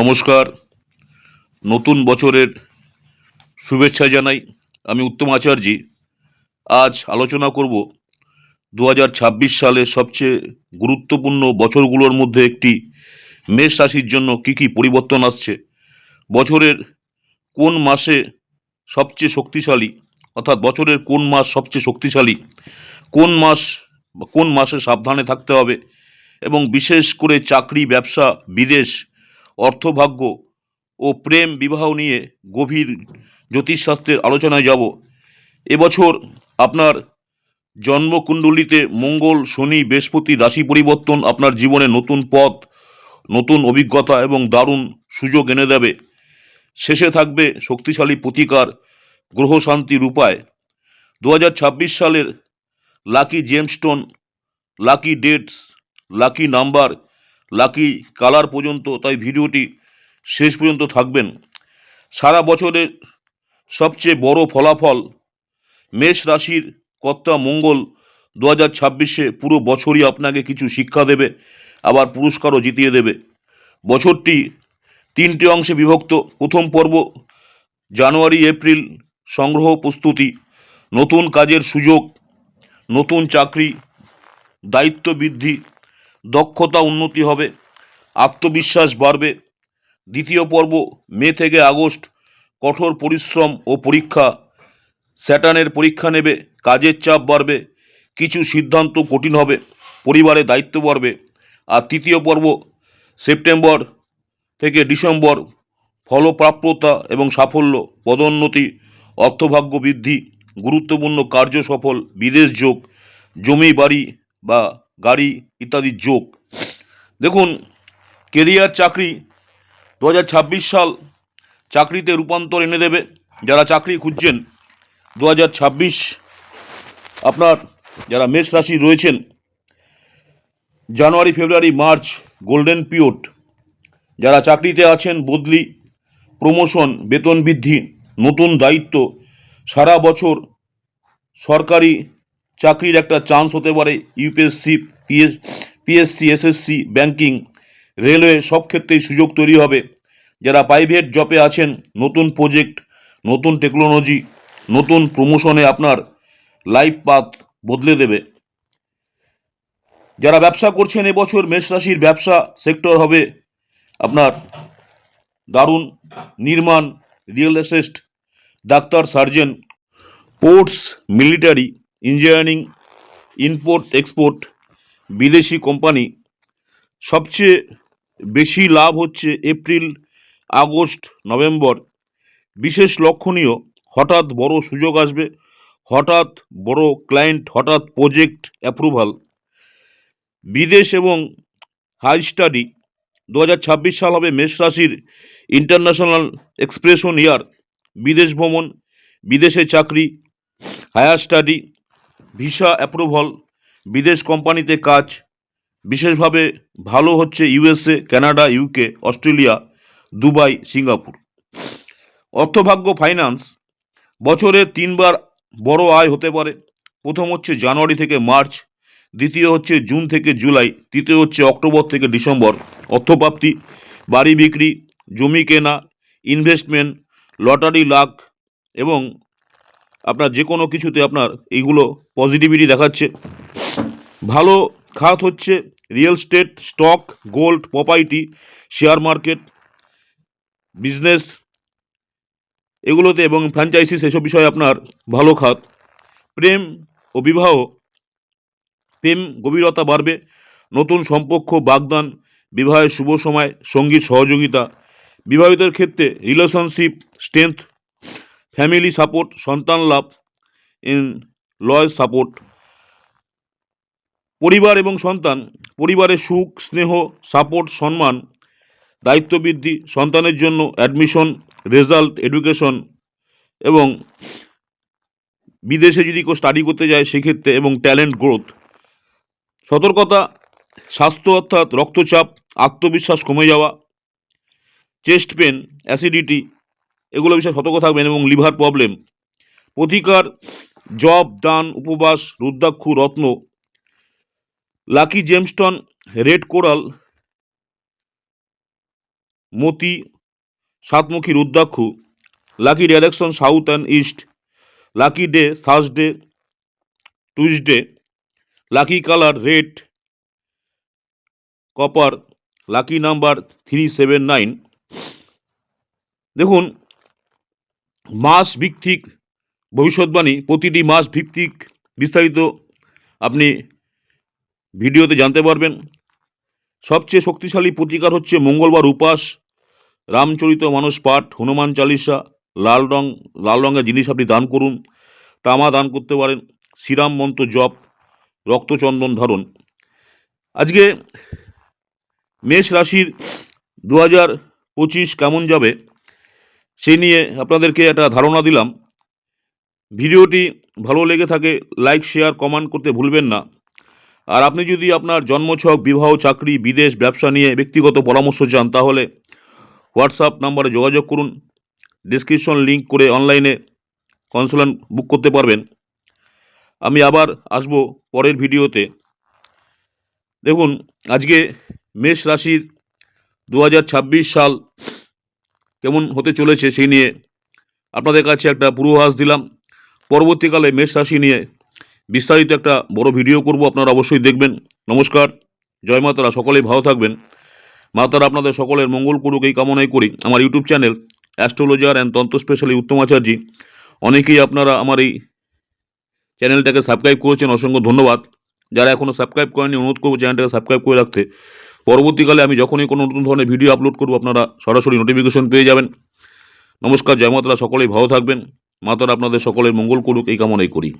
নমস্কার। নতুন বছরের শুভেচ্ছা জানাই আমি উত্তম আচার্যি। আজ আলোচনা করব দু সালের সবচেয়ে গুরুত্বপূর্ণ বছরগুলোর মধ্যে একটি মেষ রাশির জন্য কি কি পরিবর্তন আসছে, বছরের কোন মাসে সবচেয়ে শক্তিশালী, অর্থাৎ বছরের কোন মাস সবচেয়ে শক্তিশালী, কোন মাস কোন মাসে সাবধানে থাকতে হবে, এবং বিশেষ করে চাকরি, ব্যবসা, বিদেশ অর্থভাগ্য ও প্রেম বিবাহ নিয়ে গভীর জ্যোতিষশাস্ত্রের আলোচনায় যাব। এবছর আপনার জন্মকুণ্ডলিতে মঙ্গল, শনি, বৃহস্পতি রাশি পরিবর্তন আপনার জীবনে নতুন পথ, নতুন অভিজ্ঞতা এবং দারুণ সুযোগ এনে দেবে। শেষে থাকবে শক্তিশালী প্রতিকার গ্রহ শান্তির উপায় দু হাজার ছাব্বিশ সালের lucky gemstone, lucky dates, lucky number lucky colour পর্যন্ত, তাই ভিডিওটি শেষ পর্যন্ত থাকবেন। সারা বছরের সবচেয়ে বড় ফলাফল মেষ রাশির কর্তা মঙ্গল দু হাজার ছাব্বিশে পুরো বছরই আপনাকে কিছু শিক্ষা দেবে, আবার পুরস্কারও জিতিয়ে দেবে। বছরটি তিনটি অংশে বিভক্ত। প্রথম পর্ব, জানুয়ারি, এপ্রিল, সংগ্রহ প্রস্তুতি, নতুন কাজের সুযোগ, নতুন চাকরি, দায়িত্ব বৃদ্ধি দক্ষতা উন্নতি হবে, আত্মবিশ্বাস বাড়বে। দ্বিতীয় পর্ব, মে থেকে আগস্ট, কঠোর পরিশ্রম ও পরীক্ষা। স্যাটানের পরীক্ষা নেবে, কাজের চাপ বাড়বে, কিছু সিদ্ধান্ত কঠিন হবে, পরিবারে দায়িত্ব বাড়বে। আর তৃতীয় পর্ব, সেপ্টেম্বর থেকে ডিসেম্বর ফলপ্রাপ্যতা এবং সাফল্য, পদোন্নতি, অর্থভাগ্য বৃদ্ধি, গুরুত্বপূর্ণ কার্য সফল, বিদেশ যোগ, জমি বাড়ি বা গাড়ি ইত্যাদির যোগ। দেখুন, কেরিয়ার চাকরি দু হাজার ছাব্বিশ সাল চাকরিতে রূপান্তর এনে দেবে। যারা চাকরি খুঁজছেন, দু হাজার ছাব্বিশ আপনার যারা মেষ রাশি রয়েছেন, January, February, March, golden period. যারা চাকরিতে আছেন, বদলি, প্রমোশন, বেতন বৃদ্ধি, নতুন দায়িত্ব, সারা বছর সরকারি চাকরির একটা চান্স হতে পারে UPSC PS PSC SSC banking railway সব ক্ষেত্রেই সুযোগ তৈরি হবে। যারা প্রাইভেট জবে আছেন, নতুন প্রজেক্ট নতুন টেকনোলজি নতুন প্রমোশনে আপনার লাইফ পাথ বদলে দেবে। যারা ব্যবসা করছেন এবছর মেষ রাশির ব্যবসা সেক্টর হবে আপনার দারুণ নির্মাণ real estate doctor surgeon ports military engineering, import, export, বিদেশি কোম্পানি। সবচেয়ে বেশি লাভ হচ্ছে এপ্রিল, আগস্ট, নভেম্বর। বিশেষ লক্ষণীয়, হঠাৎ বড় সুযোগ আসবে, হঠাৎ বড় ক্লায়েন্ট হঠাৎ প্রজেক্ট অ্যাপ্রুভাল বিদেশ এবং হাই স্টাডি দু হাজার ছাব্বিশ সাল হবে মেষ রাশির ইন্টারন্যাশনাল এক্সপ্রেশন ইয়ার বিদেশ ভ্রমণ, বিদেশে চাকরি হায়ার স্টাডি ভিসা অ্যাপ্রুভাল বিদেশ কোম্পানিতে কাজ, বিশেষভাবে ভালো হচ্ছে USA, Canada, UK, Australia, Dubai, Singapore. অর্থভাগ্য finance, বছরে তিনবার বড় আয় হতে পারে। প্রথম হচ্ছে জানুয়ারি থেকে মার্চ, দ্বিতীয় হচ্ছে জুন থেকে জুলাই, তৃতীয় হচ্ছে অক্টোবর থেকে ডিসেম্বর। অর্থপ্রাপ্তি, বাড়ি বিক্রি, জমি কেনা, ইনভেস্টমেন্ট, লটারি লাখ এবং আপনার যে কোনো কিছুতে আপনার এইগুলো পজিটিভিটি দেখাচ্ছে। ভালো খাত হচ্ছে real estate stock gold property share market business এগুলোতে এবং ফ্র্যাঞ্চাইসিস এসব বিষয়ে আপনার ভালো খাত। প্রেম ও বিবাহ, প্রেম গভীরতা বাড়বে। নতুন সম্পর্ক বাগদান, বিবাহের শুভ সময় সংগীত সহযোগিতা। বিবাহিতের ক্ষেত্রে রিলেশনশিপ স্ট্রেংথ ফ্যামিলি সাপোর্ট সন্তান লাভ ইন লয় সাপোর্ট পরিবার এবং সন্তান, পরিবারের সুখ, স্নেহ সাপোর্ট সম্মান দায়িত্ব বৃদ্ধি সন্তানের জন্য অ্যাডমিশন রেজাল্ট এডুকেশন এবং বিদেশে যদি কেউ স্টাডি করতে যায় সেক্ষেত্রে এবং ট্যালেন্ট গ্রোথ সতর্কতা, স্বাস্থ্য অর্থাৎ রক্তচাপ, আত্মবিশ্বাস কমে যাওয়া চেস্ট পেন অ্যাসিডিটি এগুলো বিষয়ে সতর্ক থাকবেন এবং লিভার প্রবলেম, প্রতিকার, জব, দান, উপবাস, রুদ্রাক্ষু, রত্ন, লাকি জেমস্টন, রেড কোরাল, মতি, সাতমুখী rudraksha, lucky direction south and east, lucky day, Thursday, Tuesday, lucky colour, red, copper, lucky number three seven nine. দেখুন মাস ভিত্তিক, ভবিষ্যৎবাণী, প্রতিটি মাস ভিত্তিক বিস্তারিত আপনি ভিডিওতে জানতে পারবেন। সবচেয়ে শক্তিশালী প্রতিকার হচ্ছে মঙ্গলবার উপাস, রামচরিত মানস পাঠ, হনুমান চালিসা, লাল রং, লাল রঙের জিনিস আপনি দান করুন, তামা দান করতে পারেন, শ্রীরাম মন্ত্র জপ, রক্তচন্দন ধারণ। আজকে মেষ রাশির দু হাজার পঁচিশ কেমন যাবে? সেই নিয়ে আপনাদেরকে একটা ধারণা দিলাম। ভিডিওটি ভালো লেগে থাকে, লাইক, শেয়ার, কমেন্ট করতে ভুলবেন না। আর আপনি যদি আপনার জন্মছক, বিবাহ, চাকরি, বিদেশ, ব্যবসা নিয়ে ব্যক্তিগত পরামর্শ চান, তাহলে হোয়াটসঅ্যাপ নাম্বারে যোগাযোগ করুন। ডিসক্রিপশন লিংক করে অনলাইনে কনসালটেন্ট বুক করতে পারবেন। আমি আবার আসব পরের ভিডিওতে। দেখুন, আজকে মেষ রাশির দু হাজার ছাব্বিশ সাল কেমন হতে চলেছে সেই নিয়ে আপনাদের কাছে একটা পূর্বাভাস দিলাম। পরবর্তীকালে মেষ রাশি নিয়ে বিস্তারিত একটা বড় ভিডিও করব, আপনারা অবশ্যই দেখবেন। নমস্কার, জয় মাতারা, সকলেই ভালো থাকবেন। মাতারা, আপনাদের সকলের মঙ্গল করুক, এই কামনাই করি। আমার YouTube channel astrologer and tantra specially Uttam Acharya. অনেকেই আপনারা আমার এই চ্যানেলটাকে সাবস্ক্রাইব করেছেন, অসংখ্য ধন্যবাদ। যারা এখনও সাবস্ক্রাইব করেনি অনুরোধ করব চ্যানেলটাকে সাবস্ক্রাইব করে রাখতে। পরবর্তীকালে আমি যখনই কোনো নতুন ধরনের ভিডিও আপলোড করব, আপনারা সরাসরি নোটিফিকেশন পেয়ে যাবেন। নমস্কার, জয় মাতারা, সকলেই ভালো থাকবেন। মাতারা আপনাদের সকলের মঙ্গল করুক, এই কামনাই করি।